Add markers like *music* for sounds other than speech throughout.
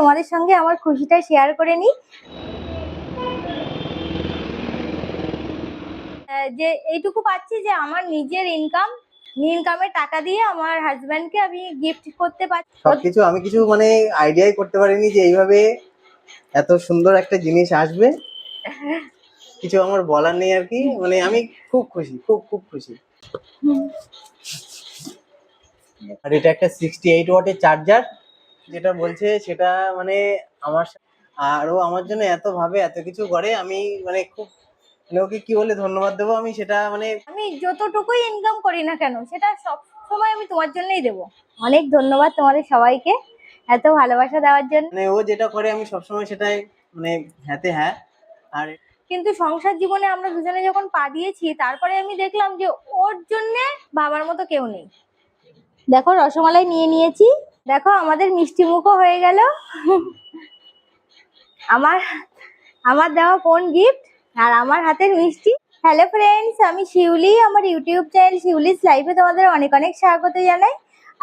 তোমাদের সঙ্গে আমার খুশিটা শেয়ার করে নিই। যে এইটুকু পাচ্ছি যে আমার নিজের ইনকাম ইনকামের টাকা দিয়ে আমার হাজব্যান্ডকে আমি গিফট করতে পারছি সবকিছু আমি কিছু মানে আইডিয়াই করতে পারিনি যে এইভাবে এত সুন্দর একটা জিনিস আসবে। কিছু আমার বলার নেই আর কি। মানে আমি খুব খুশি খুব খুব খুশি। আর এটা একটা সিক্সটি এইট ওয়াটের চার্জার যেটা বলছে সেটা মানে আমার সা- আরও আমার জন্য এত ভাবে এত কিছু করে আমি মানে খুব মানে ওকে কি বলে ধন্যবাদ দেবো আমি সেটা মানে আমি যতটুকুই ইনকাম করি না কেন সেটা সব সময় আমি তোমার জন্যই দেবো। অনেক ধন্যবাদ তোমাদের সবাইকে এত ভালোবাসা দেওয়ার জন্য। মানে ও যেটা করে আমি সবসময় সেটাই মানে হ্যাঁতে হ্যাঁ। আর কিন্তু সংসার জীবনে আমরা দুজনে যখন পা দিয়েছি তারপরে আমি দেখলাম যে ওর জন্যে বাবার মতো কেউ নেই। দেখো রসমালাই নিয়ে নিয়েছি। দেখো, আমাদের মিষ্টি মুখও হয়ে গেল। আমার আমার দেওয়া ফোন গিফট আর আমার হাতের মিষ্টি। হ্যালো ফ্রেন্ডস আমি শিউলি, আমার ইউটিউব চ্যানেল শিউলিস লাইফে তোমাদের অনেক অনেক স্বাগত জানাই।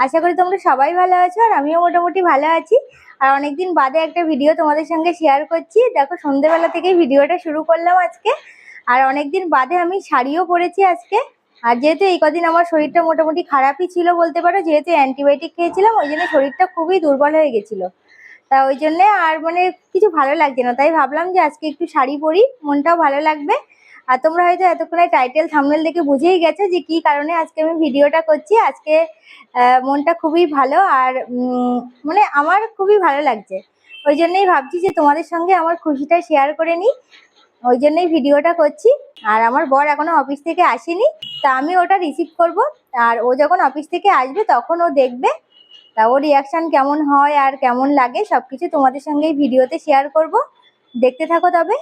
আশা করি তোমরা সবাই ভালো আছো আর আমিও মোটামুটি ভালো আছি। আর অনেকদিন বাদে একটা ভিডিও তোমাদের সঙ্গে শেয়ার করছি। দেখো সন্ধেবেলা থেকেই ভিডিওটা শুরু করলাম আজকে। আর অনেকদিন বাদে আমি শাড়িও পরেছি আজকে। আর যেহেতু এই কদিন আমার শরীরটা মোটামুটি খারাপই ছিল বলতে পারো, যেহেতু অ্যান্টিবায়োটিক খেয়েছিলাম, ওই জন্য শরীরটা খুবই দুর্বল হয়ে গেছিল। তা ওই জন্যে আর মানে কিছু ভালো লাগছে না, তাই ভাবলাম যে আজকে একটু শাড়ি পরি, মনটাও ভালো লাগবে। আর তোমরা হয়তো এতক্ষণে টাইটেল, থামনেল দেখে বুঝেই গেছো যে কি কারণে আজকে আমি ভিডিওটা করছি। আজকে মনটা খুবই ভালো আর মানে আমার খুবই ভালো লাগছে। ওই জন্যই ভাবছি যে তোমাদের সঙ্গে আমার খুশিটা শেয়ার করে নিই। ওই জন্যই ভিডিওটা করছি। আর আমার বর এখনও অফিস থেকে আসেনি। তা আমি ওটা রিসিভ করব, আর ও যখন অফিস থেকে আসবে তখন ও দেখবে, তা ওর রিয়াকশান কেমন হয় আর কেমন লাগে সবকিছু তোমাদের সঙ্গে ভিডিওতে শেয়ার করব। দেখতে থাকো তবে।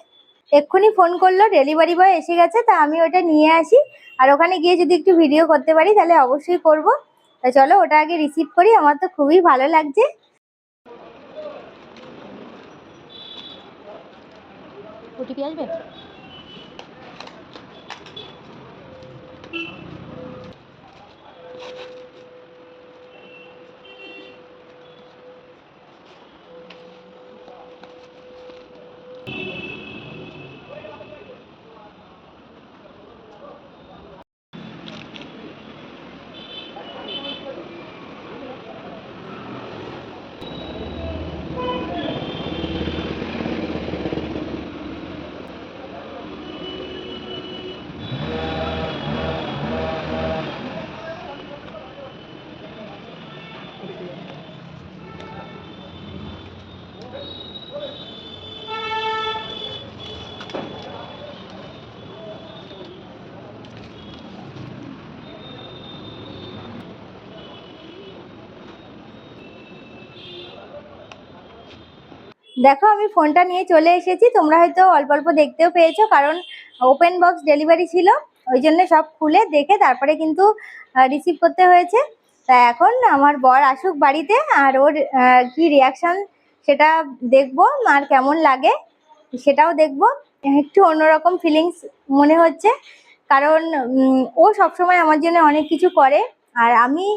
এক্ষুনি ফোন করল ডেলিভারি বয় এসে গেছে, তা আমি ওটা নিয়ে আসি। আর ওখানে গিয়ে যদি একটু ভিডিও করতে পারি, তাহলে অবশ্যই করব। তা চলো ওটা আগে রিসিভ করি, আমার তো খুবই ভালো লাগছে। ওটিপি আসবে? Thank you. দেখো, আমি ফোনটা নিয়ে চলে এসেছি। তোমরা হয়তো অল্প অল্প দেখতেও পেয়েছ, কারণ ওপেন বক্স ডেলিভারি ছিল। ওই জন্য সব খুলে দেখে তারপরে কিন্তু রিসিভ করতে হয়েছে। তা এখন আমার বর আসুক বাড়িতে আর ওর কি রিয়াকশন সেটা দেখব আর কেমন লাগে সেটাও দেখব। একটু অন্যরকম ফিলিংস মনে হচ্ছে। কারণ ও সবসময় আমার জন্য অনেক কিছু করে আর আমি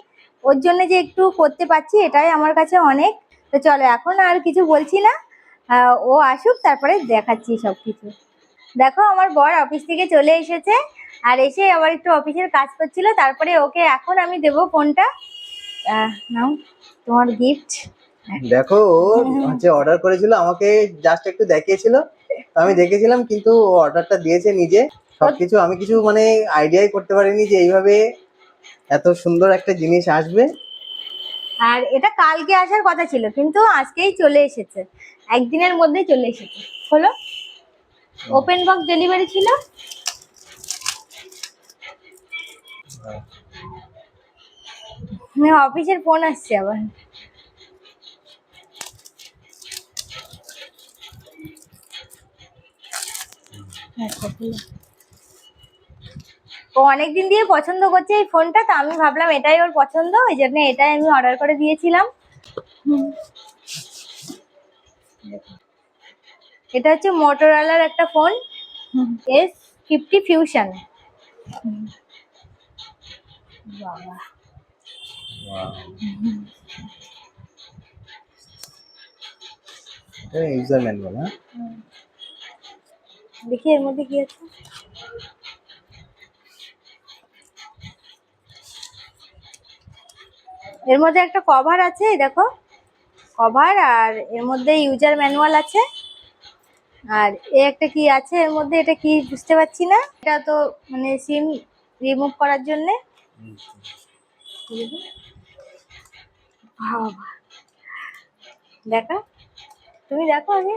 ওর জন্য যে একটু করতে পারছি এটাই আমার কাছে অনেক। তো চলো এখন আর কিছু বলছি না। ও আসুক তারপরে দেখাচ্ছি সব কিছু দেখো আমার বর অফিস থেকে চলে এসেছে। আর এসে আবার একটু অফিসের কাজ করছিল তারপরে ওকে এখন আমি দেবো ফোনটা। নাও তোমার গিফট দেখো ও হচ্ছে অর্ডার করেছিল আমাকে জাস্ট একটু দেখিয়েছিল। আমি দেখেছিলাম কিন্তু ও অর্ডারটা দিয়েছে নিজে। সবকিছু আমি কিছু মানে আইডিয়াই করতে পারিনি যে এইভাবে এত সুন্দর একটা জিনিস আসবে। আর এটা কালকে আসার কথা ছিল কিন্তু আজকেই চলে এসেছে। একদিনের মধ্যেই চলে এসেছে। হলো? ওপেন বক্স ডেলিভারি ছিল? মানে অফিসের ফোন আসছে আবার। আচ্ছা। ও অনেকদিন দিয়ে পছন্দ করছে এই ফোনটা তো আমি ভাবলাম এটাই ওর পছন্দ ওই জন্য এটাই আমি অর্ডার করে দিয়েছিলাম। এটা হচ্ছে মোটরওয়ালার একটা ফোন এস ফিফটি ফিউশন বাবা ইউজার ম্যানুয়াল হ্যাঁ দেখি এর মধ্যে কি আছে? এর মধ্যে একটা কভার আছে, দেখো। কভার আর এর মধ্যে ইউজার ম্যানুয়াল আছে। আর এ একটা কি আছে এর মধ্যে? এটা কি বুঝতে পারছি না। এটা তো মানে সিম রিমুভ করার জন্যে। বাবা। দেখা তুমি দেখো আগে।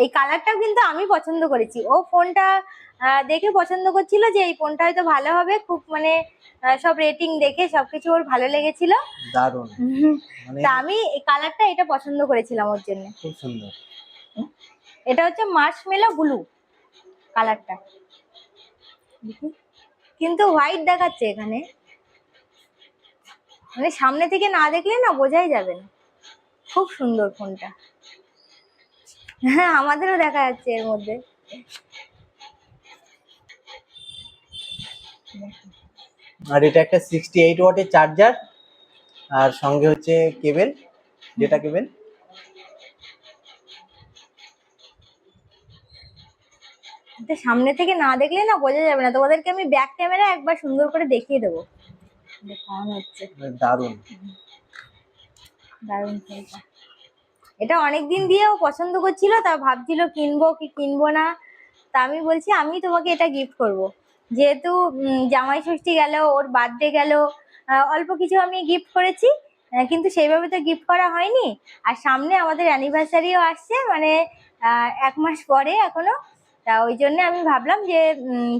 এই কালারটাও কিন্তু আমি পছন্দ করেছি। ও ফোনটা দেখে পছন্দ করছিল যে এই ফোনটা হয়তো ভালো হবে। খুব মানে সব রেটিং দেখে সবকিছু ওর ভালো লেগেছিল। দারুণ। মানে তা আমি এই কালারটা এটা পছন্দ করেছিলাম ওর জন্য। খুব সুন্দর। এটা হচ্ছে মার্শমেলো ব্লু কালারটা। কিন্তু হোয়াইট দেখাচ্ছে এখানে। মানে সামনে থেকে না দেখলে না বোঝাই যাবে না। খুব সুন্দর ফোনটা হ্যাঁ আমাদেরও দেখা যাচ্ছে এর মধ্যে। আর এটা একটা সিক্সটি এইট ওয়াটের চার্জার আর সঙ্গে হচ্ছে কেবেল যেটা কেবেল এটা সামনে থেকে না দেখলে না বোঝা যাবে না। তোমাদেরকে আমি ব্যাক ক্যামেরা একবার সুন্দর করে দেখিয়ে দেবো। হচ্ছে। দারুণ। দারুণ এটা অনেক দিন দিয়েও পছন্দ করছিল তা ভাবছিল কিনবো কি কিনবো না। তা আমি বলছি আমি তোমাকে এটা গিফট করব। যেহেতু জামাই ষষ্ঠী গেল ওর বার্থডে গেল অল্প কিছু আমি গিফট করেছি কিন্তু সেইভাবে তো গিফট করা হয়নি। আর সামনে আমাদের অ্যানিভার্সারিও আসছে মানে এক মাস পরে এখনও। তা ওই জন্য আমি ভাবলাম যে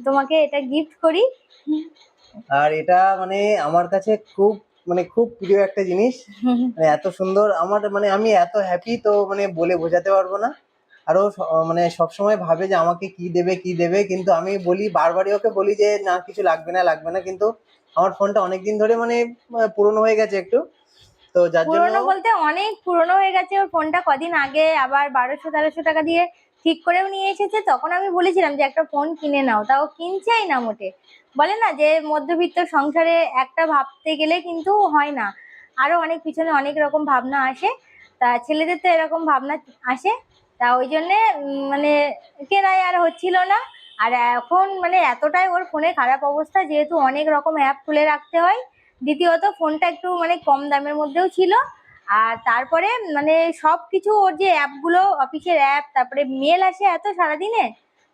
তোমাকে এটা গিফট করি। আর এটা মানে আমার কাছে খুব মানে খুব প্রিয় একটা জিনিস। মানে এত সুন্দর। আমার মানে আমি এত হ্যাপি তো মানে বলে বোঝাতে পারব না। আরও মানে সবসময় ভাবে যে আমাকে কি দেবে কি দেবে। কিন্তু আমি বলি বারবারই ওকে বলি যে না কিছু লাগবে না লাগবে না। কিন্তু আমার ফোনটা অনেকদিন ধরে মানে পুরনো হয়ে গেছে একটু। তো যার জন্য পুরোনো বলতে অনেক পুরোনো হয়ে গেছে। ওর ফোনটা কদিন আগে আবার বারোশো তেরোশো টাকা দিয়ে ঠিক করেও নিয়ে এসেছে। তখন আমি বলেছিলাম যে, একটা ফোন কিনে নাও। তাও কিনছেই না মোটে। বলে না যে, মধ্যবিত্ত সংসারে একটা ভাবতে গেলে কিন্তু হয় না। আরও অনেক পিছনে অনেক রকম ভাবনা আসে। তা ছেলেদের তো এরকম ভাবনা আসে। তা ওই জন্যে মানে কেনাই আর হচ্ছিল না। আর এখন মানে এতটাই ওর ফোনে খারাপ অবস্থা, যেহেতু অনেক রকম অ্যাপ খুলে রাখতে হয়। দ্বিতীয়ত ফোনটা একটু মানে কম দামের মধ্যেও ছিল। আর তারপরে মানে সব কিছু ওর যে অ্যাপগুলো অফিসের অ্যাপ তারপরে মেল আসে এত সারাদিনে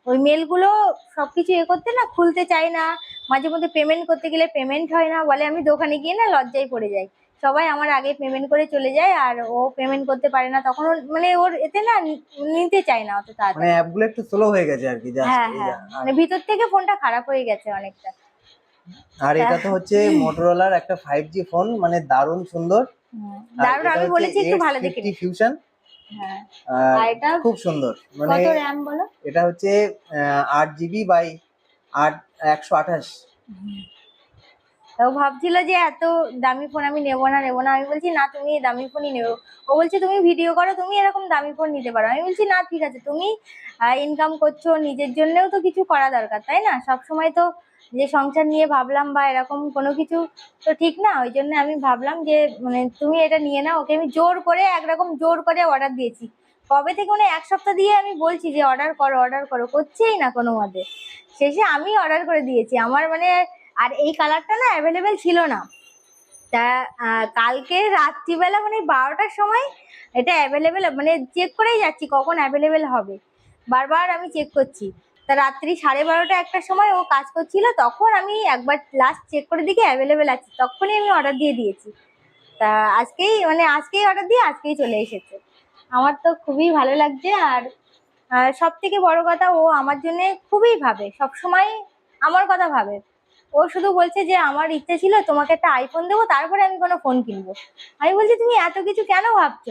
ওই মেলগুলো সব কিছু এ করতে না খুলতে চায় না। মাঝে মধ্যে পেমেন্ট করতে গেলে পেমেন্ট হয় না বলে আমি দোকানে গিয়ে না লজ্জায় পড়ে যাই। সবাই আমার আগে পেমেন্ট করে চলে যায় আর ও পেমেন্ট করতে পারে না তখন ওর- মানে ওর এতে না নিতে চায় না অত তাড়াতাড়ি। মানে অ্যাপগুলো একটু স্লো হয়ে গেছে আর কি হ্যাঁ হ্যাঁ মানে ভিতর থেকে ফোনটা খারাপ হয়ে গেছে অনেকটা। আর এটা তো হচ্ছে মোটরোলার একটা ফাইভ জি ফোন মানে দারুণ সুন্দর। দারুণ আমি বলেছি একটু ভালো দেখে ফিউশন হ্যাঁ খুব সুন্দর মানে এটা হচ্ছে আট জিবি বাই আট একশো আঠাশ। তো ভাবছিল যে এত দামি ফোন আমি নেব না নেব না। আমি বলছি না তুমি দামি ফোনই নেব। ও বলছে তুমি ভিডিও করো তুমি এরকম দামি ফোন নিতে পারো। আমি বলছি না ঠিক আছে। তুমি ইনকাম করছ নিজের জন্যও তো কিছু করা দরকার তাই না? সব সময় তো যে সংসার নিয়ে ভাবলাম বা এরকম কোনো কিছু তো ঠিক না, ওই জন্য আমি ভাবলাম যে মানে তুমি এটা নিয়ে নাও, ওকে আমি জোর করে, একরকম জোর করে অর্ডার দিয়েছি। কবে থেকে মানে এক সপ্তাহ দিয়ে আমি বলছি যে অর্ডার করো অর্ডার করো। করছেই না কোনো মতে। শেষে আমি অর্ডার করে দিয়েছি। আমার মানে আর এই কালারটা না অ্যাভেলেবেল ছিল না। তা কালকে রাত্রিবেলা মানে বারোটার সময় এটা অ্যাভেলেবেল মানে চেক করেই যাচ্ছি কখন অ্যাভেলেবেল হবে। বারবার আমি চেক করছি। তা রাত্রি সাড়ে বারোটা একটার সময় ও কাজ করছিল, তখন আমি একবার লাস্ট চেক করে দিকে অ্যাভেলেবেল আছি, তখনই আমি অর্ডার দিয়ে দিয়েছি। তা আজকেই মানে আজকেই অর্ডার দিয়ে আজকেই চলে এসেছে। আমার তো খুবই ভালো লাগছে আর সব থেকে বড় কথা ও আমার জন্য খুবই ভাবে সব সময় আমার কথা ভাবে। ও শুধু বলছে যে আমার ইচ্ছে ছিল তোমাকে একটা আইফোন দেবো তারপরে আমি কোনো ফোন কিনবো। আমি বলছি তুমি এত কিছু কেন ভাবছ?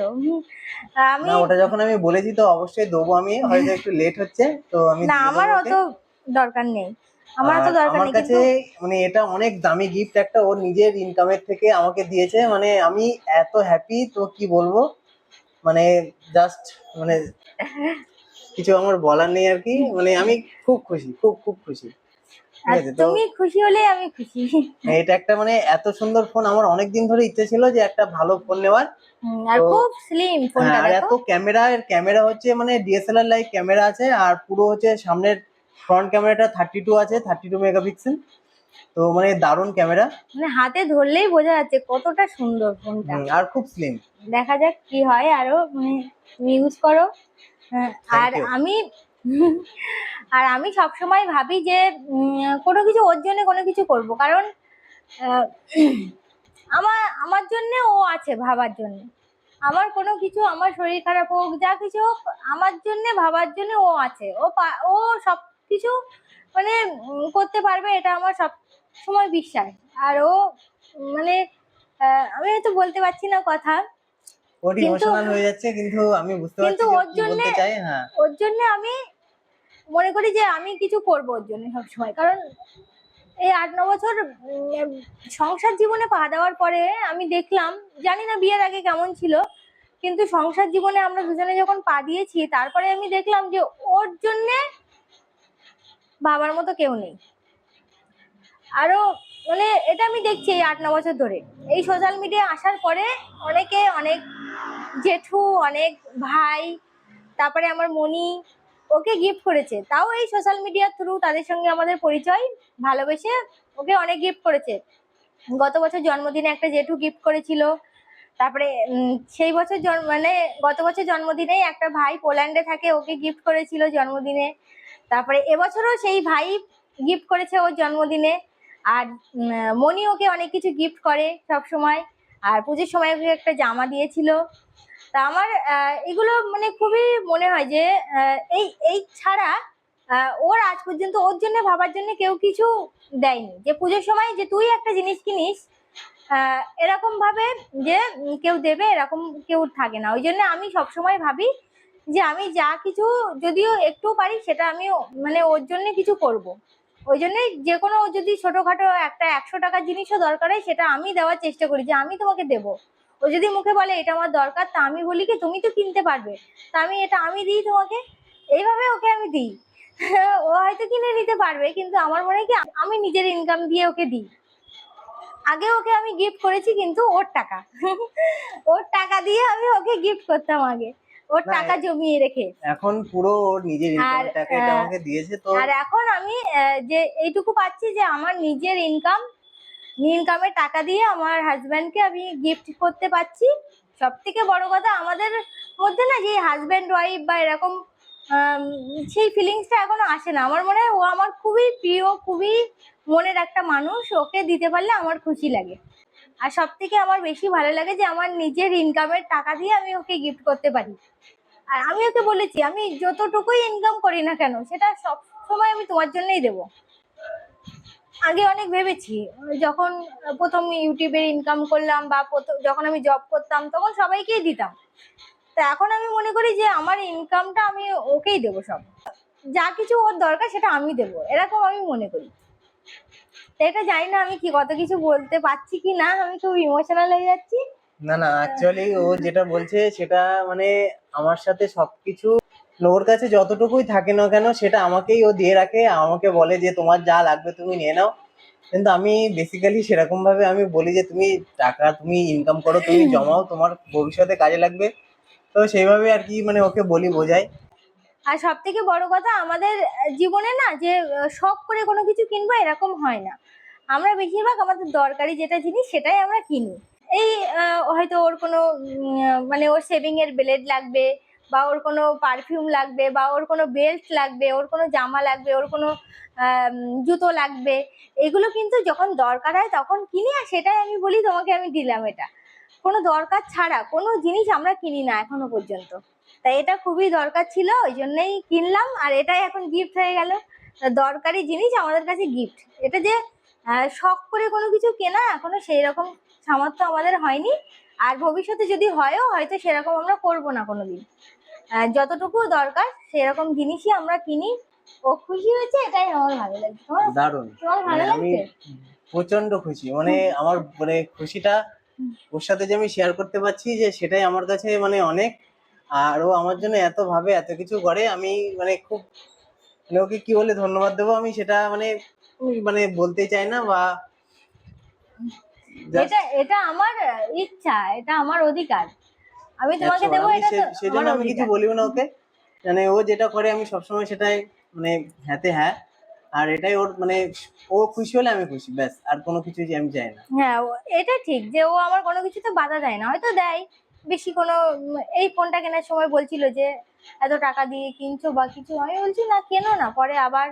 আমি না ওটা যখন আমি বলেছি তো অবশ্যই দেবো আমি হয়তো একটু লেট হচ্ছে তো আমি না আমার অত দরকার নেই। আমার আর দরকার নেই কাছে মানে এটা অনেক দামি গিফট একটা ওর নিজের ইনকামের থেকে আমাকে দিয়েছে মানে আমি এত হ্যাপি তো কি বলব? মানে জাস্ট মানে *laughs* কিছু আমার বলার নেই আর কি মানে আমি খুব খুশি খুব খুব খুশি। আর আছে তো তুমি খুশি হলে আমি খুশি। এটা একটা মানে এত সুন্দর ফোন আমার অনেক দিন ধরে ইচ্ছে ছিল যে একটা ভালো ফোন নেওয়ার। আর খুব স্লিম ফোনটা হ্যাঁ, আর এত ক্যামেরা এর ক্যামেরা হচ্ছে মানে ডিএসএলআর লাইক ক্যামেরা আছে আর পুরো হচ্ছে সামনের ফ্রন্ট ক্যামেরাটা থার্টি টু আছে থার্টি টু মেগাপিক্সেল তো মানে দারুণ ক্যামেরা মানে হাতে ধরলেই বোঝা যাচ্ছে কতটা সুন্দর ফোনটা আর খুব স্লিম দেখা যাক কি হয় আরও মানে ইউজ করো। হ্যাঁ, আর আমি *laughs* আর আমি সবসময় ভাবি যে কোনো কিছু ওর জন্য কোনো কিছু করব। কারণ আমার আমার জন্য ও আছে ভাবার জন্য। আমার কোনো কিছু আমার শরীর খারাপ হোক যা কিছু হোক আমার জন্য ভাবার জন্য ও আছে। ও ও সব কিছু মানে করতে পারবে এটা আমার সব সময় বিশ্বাস। আর ও মানে আমি হয়তো বলতে পারছি না কথা। ওর ইমোশনাল হয়ে যাচ্ছে কিন্তু আমি বুঝতে পারছি কিন্তু ওর জন্যে- হ্যাঁ। ওর জন্য আমি মনে করি যে আমি কিছু করব ওর জন্য সবসময়। কারণ এই আট, ন বছর সংসার জীবনে পা দেওয়ার পরে আমি দেখলাম, জানি না বিয়ের আগে কেমন ছিল, কিন্তু সংসার জীবনে আমরা দুজনে যখন পা দিয়েছি, তারপরে আমি দেখলাম যে ওর জন্যে বাবার মতো কেউ নেই। আরও মানে এটা আমি দেখছি এই আট, ন বছর ধরে। এই সোশ্যাল মিডিয়া আসার পরে অনেকে অনেক জেঠু, অনেক ভাই, তারপরে আমার মনি ওকে গিফট করেছে। তাও এই সোশ্যাল মিডিয়ার থ্রু তাদের সঙ্গে আমাদের পরিচয় ভালোবেসে ওকে অনেক গিফট করেছে। গত বছর জন্মদিনে একটা জেঠু গিফট করেছিল। তারপরে সেই বছর মানে গত বছর জন্মদিনেই একটা ভাই পোল্যান্ডে থাকে, ওকে গিফট করেছিল জন্মদিনে। তারপরে এবছরও সেই ভাই গিফট করেছে ওর জন্মদিনে। আর মনি ওকে অনেক কিছু গিফট করে সব সময় আর পুজোর সময় ওকে একটা জামা দিয়েছিল। তা আমার এগুলো মানে খুবই মনে হয় যে এই এই ছাড়া ওর আজ পর্যন্ত ওর জন্য ভাবার জন্য কেউ কিছু দেয়নি। যে পুজোর সময় যে তুই একটা জিনিস কিনিস এরকম ভাবে যে কেউ দেবে, এরকম কেউ থাকে না। ওই জন্য আমি সবসময় ভাবি যে আমি যা কিছু যদিও একটু পারি, সেটা আমি মানে ওর জন্য কিছু করব। ওই জন্যই যে কোনো যদি ছোটোখাটো একটা একশো টাকার জিনিসও দরকার হয়, সেটা আমি দেওয়ার চেষ্টা করি যে আমি তোমাকে দেবো। ও যদি মুখে বলে এটা আমার দরকার তা আমি বলি কি তুমি তো কিনতে পারবে। তা আমি এটা আমি দিই তোমাকে? এইভাবে ওকে আমি দিই। ও হয়তো কিনে নিতে পারবে কিন্তু আমার মনে হয় কি আমি নিজের ইনকাম দিয়ে ওকে দিই। আগে ওকে আমি গিফট করেছি কিন্তু ওর টাকা। ওর টাকা দিয়ে আমি ওকে গিফট করতাম আগে। ওর টাকা জমিয়ে রেখে। এখন পুরো ওর নিজের আর, ইনকামের টাকা এটা আমাকে দিয়েছে তো আর এখন আমি যে এইটুকু পাচ্ছি যে আমার নিজের ইনকাম ইনকামের টাকা দিয়ে আমার হাজব্যান্ডকে আমি গিফট করতে পারছি। সব থেকে বড় কথা আমাদের মধ্যে না যে হাজব্যান্ড ওয়াইফ বা এরকম সেই ফিলিংসটা এখনও আসে না। আমার মনে হয় ও আমার খুবই প্রিয়, খুবই মনের একটা মানুষ। ওকে দিতে পারলে আমার খুশি লাগে। আর সব থেকে আমার বেশি ভালো লাগে যে আমার নিজের ইনকামের টাকা দিয়ে আমি ওকে গিফট করতে পারি। আর আমি ওকে বলেছি, আমি যতটুকুই ইনকাম করি না কেন, সেটা সব সময় আমি তোমার জন্যই দেবো। আগে অনেক ভেবেছি, যখন প্রথম ইউটিউবের ইনকাম করলাম বা যখন আমি জব করতাম তখন সবাইকেই দিতাম। তা এখন আমি মনে করি যে আমার ইনকামটা আমি ওকেই দেবো সব। যা কিছু ওর দরকার সেটা আমি দেবো, এরকম আমি মনে করি। এটা জানি না আমি কি কত কিছু বলতে পারছি কি না, আমি খুব ইমোশনাল হয়ে যাচ্ছি। না না অ্যাকচুয়ালি ও যেটা বলছে সেটা মানে আমার সাথে সবকিছু ওর কাছে যতটুকুই থাকে না কেন সেটা আমাকেই ও দিয়ে রাখে আমাকে বলে যে তোমার যা লাগবে তুমি নিয়ে নাও। কিন্তু আমি বেসিক্যালি সেরকম ভাবে আমি বলি যে তুমি টাকা তুমি ইনকাম করো তুমি জমাও তোমার ভবিষ্যতে কাজে লাগবে। তো সেইভাবে আর কি মানে ওকে বলি বোঝাই। আর সব থেকে বড় কথা আমাদের জীবনে না যে শখ করে কোনো কিছু কিনবো এরকম হয় না। আমরা বেশিরভাগ আমাদের দরকারি যেটা জিনিস সেটাই আমরা কিনি। এই হয়তো ওর কোনো মানে ওর সেভিং এর ব্লেড লাগবে বা ওর কোনো পারফিউম লাগবে বা ওর কোনো বেল্ট লাগবে ওর কোনো জামা লাগবে ওর কোনো জুতো লাগবে এগুলো কিন্তু যখন দরকার হয় তখন কিনি আর সেটাই আমি বলি তোমাকে আমি দিলাম এটা। কোনো দরকার ছাড়া কোনো জিনিস আমরা কিনি না এখনও পর্যন্ত। তাই এটা খুবই দরকার ছিল ওই জন্যই কিনলাম আর এটাই এখন গিফট হয়ে গেল। দরকারি জিনিস আমাদের কাছে গিফট এটা যে শখ করে কোনো কিছু কেনা এখনও সেই রকম সামর্থ্য আমাদের হয়নি। আর ভবিষ্যতে যদি হয়ও হয়তো সেরকম আমরা করব না কোনোদিন। আহ, যতটুকু দরকার সেরকম জিনিসই আমরা কিনি। ও খুশি হয়েছে? এটাই আমার ভালো লাগছে। দারুণ। তোমার ভালো মানে আমি লাগছে? প্রচণ্ড খুশি। মানে আমার মানে খুশিটা ওর সাথে যে আমি শেয়ার করতে পারছি যে সেটাই আমার কাছে মানে অনেক। আর ও আমার জন্য এত ভাবে এত কিছু করে আমি মানে খুব মানে ওকে কি বলে ধন্যবাদ দেবো আমি সেটা মানে মানে বলতে চাই না বা এটা এটা আমার ইচ্ছা এটা আমার অধিকার। আমি তোমাকে দেবো এটা সেজন্য আমি কিছু বলিও না ওকে। মানে ও যেটা করে আমি সবসময় সেটাই মানে হ্যাঁতে হ্যাঁ। আর এটাই ওর মানে ও খুশি হলে আমি খুশি ব্যাস। আর কোনো কিছু আমি চাই না। হ্যাঁ এটা ঠিক যে ও আমার কোনো কিছুতে বাধা দেয় না। হয়তো দেয় বেশি কোনো এই ফোনটা কেনার সময় বলছিল যে এত টাকা দিয়ে কিনছো বা কিছু? আমি বলছি না কেনো না। পরে আবার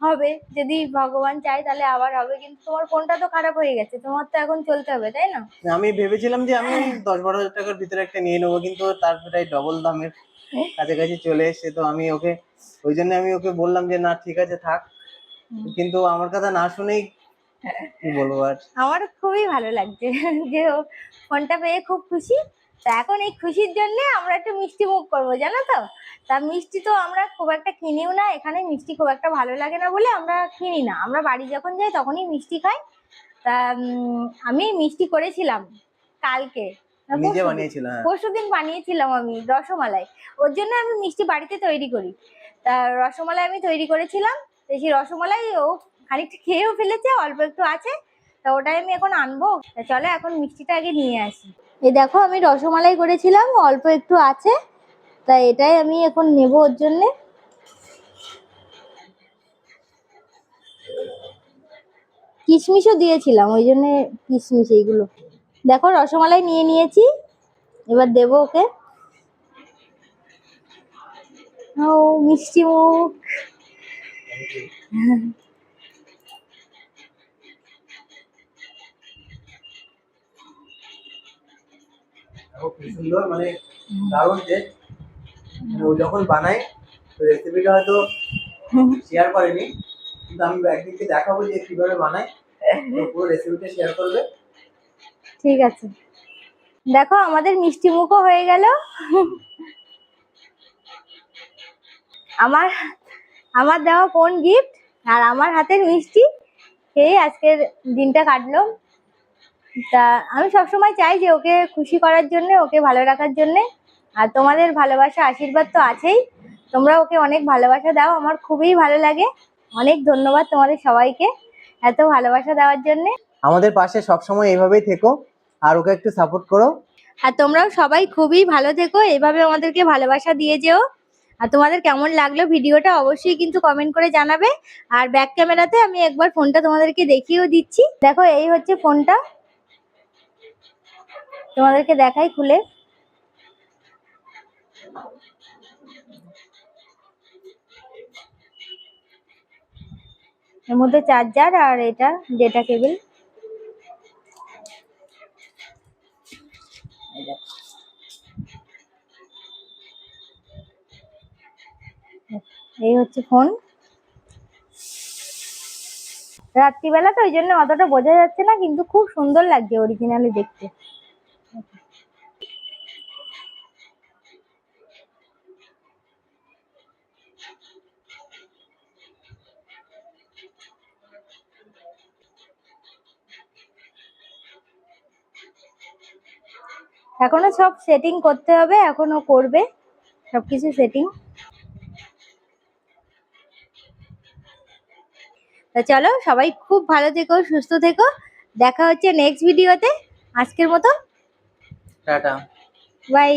হবে। যদি ভগবান চায় তাহলে আবার হবে। কিন্তু তোমার ফোনটা তো খারাপ হয়ে গেছে। তোমার তো এখন চলতে হবে তাই না? আমি ভেবেছিলাম যে আমি দশ বারো হাজার টাকার ভিতরে একটা নিয়ে নেব কিন্তু তার প্রায় ডবল দামের কাছাকাছি চলে এসছে। তো আমি ওকে ওই জন্য আমি ওকে বললাম যে না ঠিক আছে থাক। কিন্তু আমার কথা না শুনেই কি বলব আর? আমার খুবই ভালো লাগছে। যে ফোনটা পেয়ে খুব খুশি। তা এখন এই খুশির জন্য আমরা একটু মিষ্টি মুখ করব জানো তো? তা মিষ্টি তো আমরা খুব একটা কিনিও না এখানে মিষ্টি খুব একটা ভালো লাগে না বলে আমরা কিনি না। আমরা বাড়ি যখন যাই তখনই মিষ্টি খাই। তা আমি মিষ্টি করেছিলাম কালকে। না, নিজে পরশুদিন। বানিয়েছিলাম হ্যাঁ। বানিয়েছিলাম আমি রসমালাই। ওর জন্য আমি মিষ্টি বাড়িতে তৈরি করি। তা রসমালাই আমি তৈরি করেছিলাম। সেই রসমালাই ও খানিকটা খেয়েও ফেলেছে অল্প একটু আছে। তা ওটাই আমি এখন আনব। তা চলো এখন মিষ্টিটা আগে নিয়ে আসি। এই দেখো আমি রসমালাই করেছিলাম অল্প একটু আছে। তা এটাই আমি এখন নেব ওর জন্যে। কিশমিশও দিয়েছিলাম ওই জন্যে কিশমিশ এইগুলো। দেখো রসমালাই নিয়ে নিয়েছি এবার দেবো ওকে। ও মিষ্টি মুখ। *laughs* সুন্দর মানে দারুণ টেস্ট ও যখন বানায় রেসিপিটা হয়তো শেয়ার করেনি কিন্তু আমি একদিনকে দেখাবো যে কীভাবে বানায়। পুরো রেসিপিটা শেয়ার করবে। ঠিক আছে। দেখো আমাদের মিষ্টি মুখও হয়ে গেল। আমার আমার দেওয়া কোন গিফট আর আমার হাতের মিষ্টি। খেয়ে আজকের দিনটা কাটলো। তা আমি সবসময় চাই যে ওকে খুশি করার জন্য ওকে ভালো রাখার জন্য। আর তোমাদের ভালোবাসা আশীর্বাদ তো আছেই। তোমরা ওকে অনেক ভালোবাসা দাও আমার খুবই ভালো লাগে। অনেক ধন্যবাদ তোমাদের সবাইকে এত ভালোবাসা দেওয়ার জন্যে। আমাদের পাশে সবসময় এইভাবেই থেকো আর ওকে একটু সাপোর্ট করো। আর তোমরাও সবাই খুবই ভালো থেকো এভাবে আমাদেরকে ভালোবাসা দিয়ে যেও। আর তোমাদের কেমন লাগল ভিডিওটা অবশ্যই কিন্তু কমেন্ট করে জানাবে। আর ব্যাক ক্যামেরাতে আমি একবার ফোনটা তোমাদেরকে দেখিয়েও দিচ্ছি। দেখো এই হচ্ছে ফোনটা তোমাদেরকে দেখাই খুলে। এর মধ্যে চার্জার আর এটা ডেটা কেবল। এই হচ্ছে ফোন। রাত্রিবেলা তো ওই জন্য অতটা বোঝা যাচ্ছে না, কিন্তু খুব সুন্দর লাগছে অরিজিনালি দেখতে। এখনও সব সেটিং করতে হবে, এখনও করবে, সবকিছু সেটিং তা চলো সবাই খুব ভালো থেকো, সুস্থ থেকো, দেখা হচ্ছে নেক্সট ভিডিওতে আজকের মতো টাটা বাই